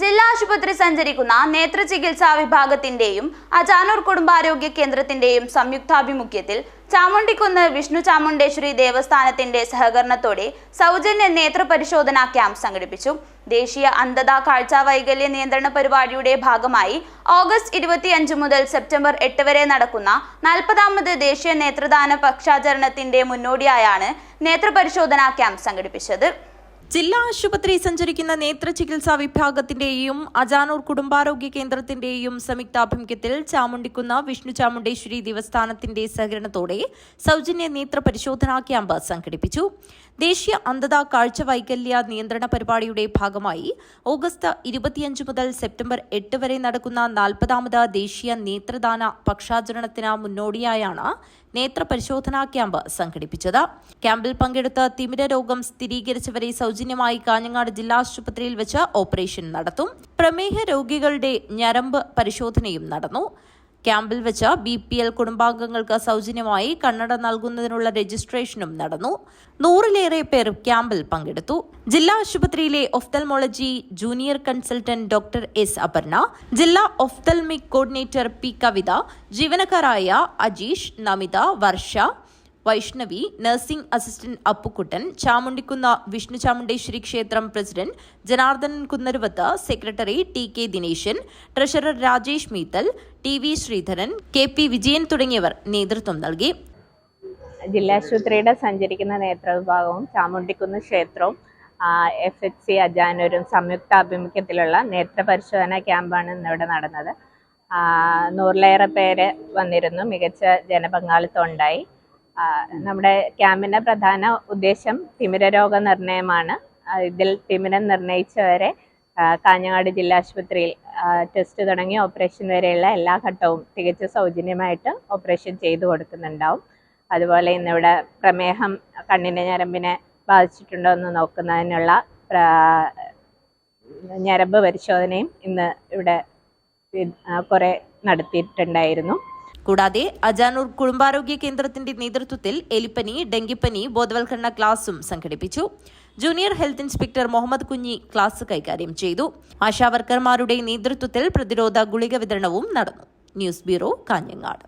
ജില്ലാ ആശുപത്രി സഞ്ചരിക്കുന്ന നേത്ര ചികിത്സാ വിഭാഗത്തിന്റെയും അജാനൂർ കുടുംബാരോഗ്യ കേന്ദ്രത്തിന്റെയും സംയുക്താഭിമുഖ്യത്തിൽ ചാമുണ്ടിക്കുന്ന് വിഷ്ണു ചാമുണ്ടേശ്വരി ദേവസ്ഥാനത്തിന്റെ സഹകരണത്തോടെ സൗജന്യ നേത്ര പരിശോധനാ ക്യാമ്പ് സംഘടിപ്പിച്ചു. ദേശീയ അന്ധത കാഴ്ച വൈകല്യ നിയന്ത്രണ പരിപാടിയുടെ ഭാഗമായി ഓഗസ്റ്റ് ഇരുപത്തിയഞ്ച് മുതൽ സെപ്റ്റംബർ എട്ട് വരെ നടക്കുന്ന നാൽപ്പതാമത് ദേശീയ നേത്രദാന പക്ഷാചരണത്തിന്റെ മുന്നോടിയായാണ് നേത്ര പരിശോധനാ ക്യാമ്പ് സംഘടിപ്പിച്ചത്. ജില്ലാ ആശുപത്രി സഞ്ചരിക്കുന്ന നേത്ര ചികിത്സാ വിഭാഗത്തിന്റെയും അജാനൂർ കുടുംബാരോഗ്യ കേന്ദ്രത്തിന്റെയും സംയുക്താഭിമുഖ്യത്തിൽ ചാമുണ്ടിക്കുന്ന വിഷ്ണു ചാമുണ്ടേശ്വരി ദേവസ്ഥാനത്തിന്റെ സഹകരണത്തോടെ സൗജന്യ നേത്ര പരിശോധനാ ക്യാമ്പ് സംഘടിപ്പിച്ചു. ദേശീയ അന്ധത കാഴ്ച വൈകല്യ നിയന്ത്രണ പരിപാടിയുടെ ഭാഗമായി ഓഗസ്റ്റ് ഇരുപത്തിയഞ്ച് മുതൽ സെപ്റ്റംബർ എട്ട് വരെ നടക്കുന്ന നാൽപ്പതാമത് ദേശീയ നേത്രദാന പക്ഷാചരണത്തിന് മുന്നോടിയായാണ് നേത്ര പരിശോധനാ ക്യാമ്പ് സംഘടിപ്പിച്ചത്. ക്യാമ്പിൽ പങ്കെടുത്ത് തിമിര രോഗം സ്ഥിരീകരിച്ചവരെ സൗജന്യമായി കാഞ്ഞങ്ങാട് ജില്ലാ ആശുപത്രിയിൽ വെച്ച് ഓപ്പറേഷൻ നടത്തും. പ്രമേഹ രോഗികളുടെ ഞരമ്പ് പരിശോധനയും നടന്നു. ക്യാമ്പിൽ വെച്ച് ബി പി എൽ കുടുംബാംഗങ്ങൾക്ക് സൗജന്യമായി കണ്ണട നൽകുന്നതിനുള്ള രജിസ്ട്രേഷനും നടന്നു. നൂറിലേറെ പേർ ക്യാമ്പിൽ പങ്കെടുത്തു. ജില്ലാ ആശുപത്രിയിലെ ophthalmology junior consultant doctor S Aparna ജില്ലാ ഒഫ്തൽമിക് കോർഡിനേറ്റർ പി കവിത ജീവനക്കാരായ അജീഷ് നമിത വർഷ വൈഷ്ണവി നഴ്സിംഗ് അസിസ്റ്റന്റ് അപ്പുക്കുട്ടൻ ചാമുണ്ടിക്കുന്ന വിഷ്ണു ചാമുണ്ടേശ്വരി ക്ഷേത്രം president Janardhanan Kunnaruvath secretary T K Dineshan treasurer Rajesh Meethal T V Sreedharan K P Vijayan തുടങ്ങിയവർ നേതൃത്വം നൽകി. ജില്ലാശുപത്രിയുടെ സഞ്ചരിക്കുന്ന നേത്രവിഭാഗവും ചാമുണ്ടിക്കുന്ന് ക്ഷേത്രവും എഫ് എച്ച് സി അജാനൂരും സംയുക്ത ആഭിമുഖ്യത്തിലുള്ള നേത്ര പരിശോധനാ ക്യാമ്പാണ് ഇന്നിവിടെ നടന്നത്. നൂറിലേറെ പേര് വന്നിരുന്നു. മികച്ച ജനപങ്കാളിത്തം ഉണ്ടായി. നമ്മുടെ ക്യാമ്പിന്റെ പ്രധാന ഉദ്ദേശം തിമിര രോഗ നിർണയമാണ് ഇതിൽ തിമിരം നിർണയിച്ചവരെ കാഞ്ഞങ്ങാട് ജില്ലാ ആശുപത്രിയിൽ ടെസ്റ്റ് തുടങ്ങി ഓപ്പറേഷൻ വരെയുള്ള എല്ലാ ഘട്ടവും തികച്ച സൗജന്യമായിട്ട് ഓപ്പറേഷൻ ചെയ്തു കൊടുക്കുന്നുണ്ടാവും. അതുപോലെ ഇന്നിവിടെ പ്രമേഹം കണ്ണിന്റെ ഞരമ്പിനെ ബാധിച്ചിട്ടുണ്ടോ എന്ന് നോക്കുന്നതിനുള്ള ഞരമ്പ് പരിശോധനയും ഇന്ന് ഇവിടെ കുറെ നടത്തിയിട്ടുണ്ടായിരുന്നു. കൂടാതെ അജാനൂർ കുടുംബാരോഗ്യ കേന്ദ്രത്തിന്റെ നേതൃത്വത്തിൽ എലിപ്പനി ഡെങ്കിപ്പനി ബോധവൽക്കരണ ക്ലാസും സംഘടിപ്പിച്ചു. Junior health inspector Muhammad Kunhi class കൈകാര്യം ചെയ്തു. ആശാവർക്കർമാരുടെ നേതൃത്വത്തിൽ പ്രതിരോധ ഗുളിക വിതരണവും നടന്നു. News bureau Kanhangad.